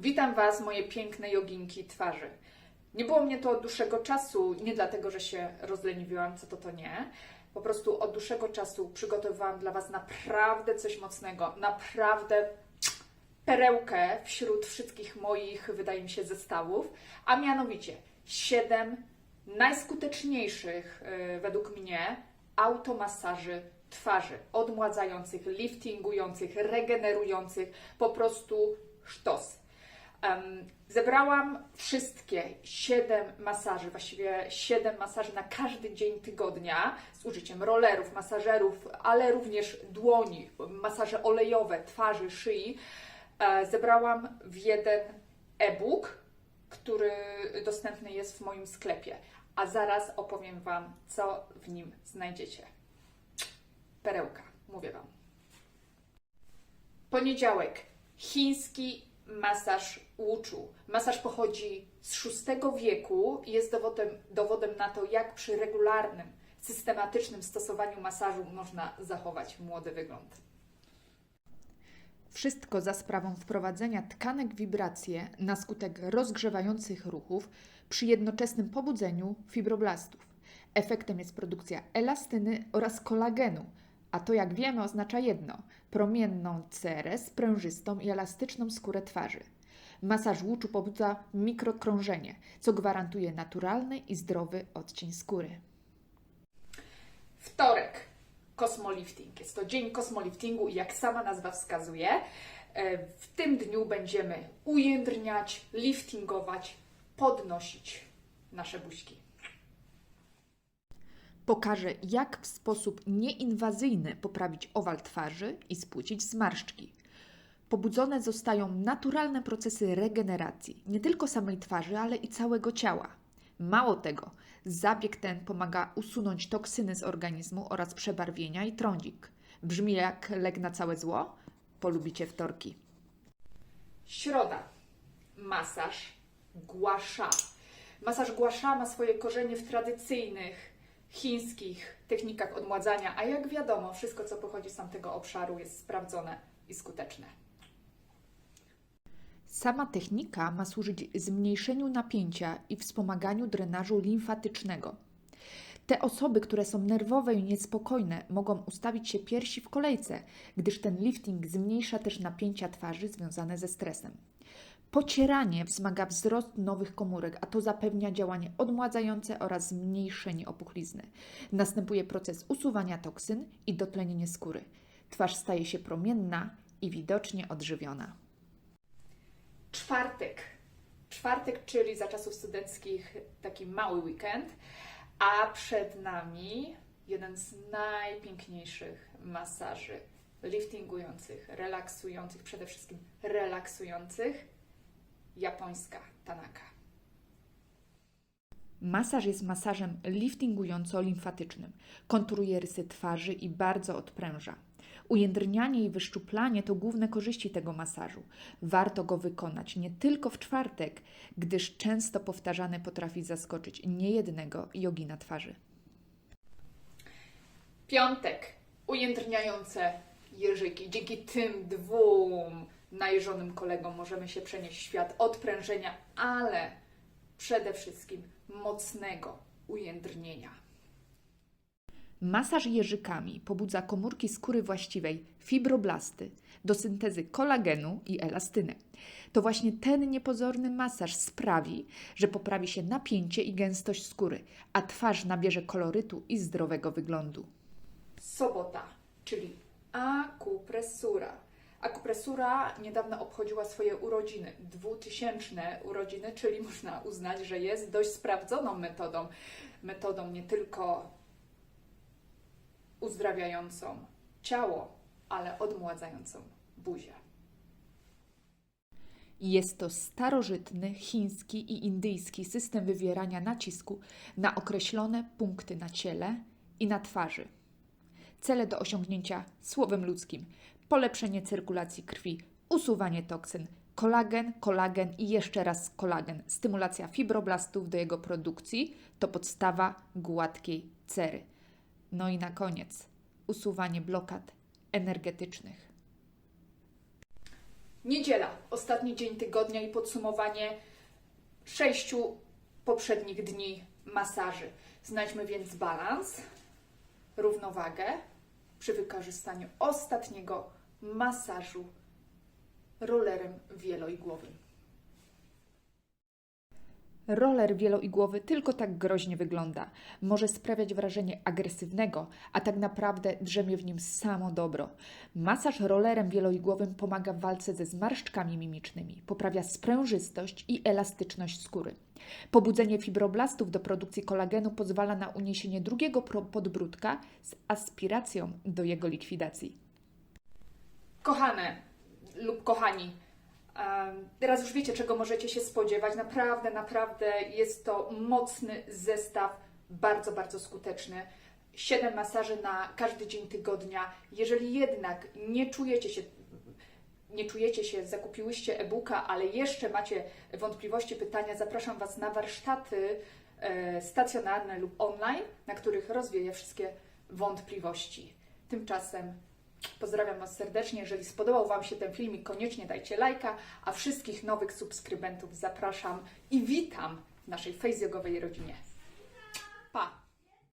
Witam Was, moje piękne joginki twarzy. Nie było mnie to od dłuższego czasu, nie dlatego, że się rozleniwiłam, co to to nie. Po prostu od dłuższego czasu przygotowałam dla Was naprawdę coś mocnego, naprawdę perełkę wśród wszystkich moich, wydaje mi się, zestawów, a mianowicie 7 najskuteczniejszych yy, według mnie automasaży twarzy, odmładzających, liftingujących, regenerujących, po prostu sztos. Em, zebrałam wszystkie 7 masaży, właściwie 7 masaży na każdy dzień tygodnia z użyciem rollerów, masażerów, ale również dłoni, masaże olejowe, twarzy, szyi. E, zebrałam w jeden e-book, który dostępny jest w moim sklepie. A zaraz opowiem Wam, co w nim znajdziecie. Perełka, mówię Wam. Poniedziałek. Chiński masaż łuczu. Masaż pochodzi z VI wieku i jest dowodem, dowodem na to, jak przy regularnym, systematycznym stosowaniu masażu można zachować młody wygląd. Wszystko za sprawą wprowadzenia tkanek wibracje na skutek rozgrzewających ruchów przy jednoczesnym pobudzeniu fibroblastów. Efektem jest produkcja elastyny oraz kolagenu, a to jak wiemy oznacza jedno: promienną cerę, sprężystą i elastyczną skórę twarzy. Masaż łuczu pobudza mikrokrążenie, co gwarantuje naturalny i zdrowy odcień skóry. Wtorek. Kosmolifting. Jest to dzień kosmoliftingu i jak sama nazwa wskazuje, e, w tym dniu będziemy ujędrniać, liftingować, podnosić nasze buźki. Pokaże, jak w sposób nieinwazyjny poprawić owal twarzy i spłucić zmarszczki. Pobudzone zostają naturalne procesy regeneracji nie tylko samej twarzy, ale i całego ciała. Mało tego, zabieg ten pomaga usunąć toksyny z organizmu oraz przebarwienia i trądzik. Brzmi jak lek na całe zło? Polubicie wtorki. Środa. Masaż gua sha. Masaż gua sha ma swoje korzenie w tradycyjnych chińskich technikach odmładzania, a jak wiadomo, wszystko co pochodzi z tamtego obszaru jest sprawdzone i skuteczne. Sama technika ma służyć zmniejszeniu napięcia i wspomaganiu drenażu limfatycznego. Te osoby, które są nerwowe i niespokojne, mogą ustawić się piersi w kolejce, gdyż ten lifting zmniejsza też napięcia twarzy związane ze stresem. Pocieranie wzmaga wzrost nowych komórek, a to zapewnia działanie odmładzające oraz zmniejszenie opuchlizny. Następuje proces usuwania toksyn i dotlenienie skóry. Twarz staje się promienna i widocznie odżywiona. Czwartek. Czwartek, czyli za czasów studenckich taki mały weekend, a przed nami jeden z najpiękniejszych masaży liftingujących, relaksujących, przede wszystkim relaksujących, japońska tanaka. Masaż jest masażem liftingująco-limfatycznym. Konturuje rysy twarzy i bardzo odpręża. Ujędrnianie i wyszczuplanie to główne korzyści tego masażu. Warto go wykonać nie tylko w czwartek, gdyż często powtarzane potrafi zaskoczyć niejednego jogina twarzy. Piątek. Ujędrniające jeżyki. Dzięki tym dwóm najeżonym kolegom możemy się przenieść w świat odprężenia, ale przede wszystkim mocnego ujędrnienia. Masaż jeżykami pobudza komórki skóry właściwej, fibroblasty, do syntezy kolagenu i elastyny. To właśnie ten niepozorny masaż sprawi, że poprawi się napięcie i gęstość skóry, a twarz nabierze kolorytu i zdrowego wyglądu. Sobota, czyli akupresura. Akupresura niedawno obchodziła swoje urodziny, dwutysięczne urodziny, czyli można uznać, że jest dość sprawdzoną metodą. Metodą nie tylko uzdrawiającą ciało, ale odmładzającą buzię. Jest to starożytny chiński i indyjski system wywierania nacisku na określone punkty na ciele i na twarzy. Cele do osiągnięcia słowem ludzkim: polepszenie cyrkulacji krwi, usuwanie toksyn, kolagen, kolagen i jeszcze raz kolagen. Stymulacja fibroblastów do jego produkcji to podstawa gładkiej cery. No i na koniec usuwanie blokad energetycznych. Niedziela, ostatni dzień tygodnia i podsumowanie sześciu poprzednich dni masaży. Znajdźmy więc balans, równowagę przy wykorzystaniu ostatniego masażu rollerem wieloigłowym. Roller wieloigłowy tylko tak groźnie wygląda. Może sprawiać wrażenie agresywnego, a tak naprawdę drzemie w nim samo dobro. Masaż rollerem wieloigłowym pomaga w walce ze zmarszczkami mimicznymi, poprawia sprężystość i elastyczność skóry. Pobudzenie fibroblastów do produkcji kolagenu pozwala na uniesienie drugiego podbródka z aspiracją do jego likwidacji. Kochane lub kochani, teraz już wiecie, czego możecie się spodziewać. Naprawdę, naprawdę jest to mocny zestaw, bardzo, bardzo skuteczny. Siedem masaży na każdy dzień tygodnia. Jeżeli jednak nie czujecie się nie czujecie się, zakupiłyście e-booka, ale jeszcze macie wątpliwości, pytania, zapraszam Was na warsztaty e, stacjonarne lub online, na których rozwieję wszystkie wątpliwości. Tymczasem pozdrawiam Was serdecznie. Jeżeli spodobał Wam się ten filmik, koniecznie dajcie lajka, a wszystkich nowych subskrybentów zapraszam i witam w naszej fejzjogowej rodzinie.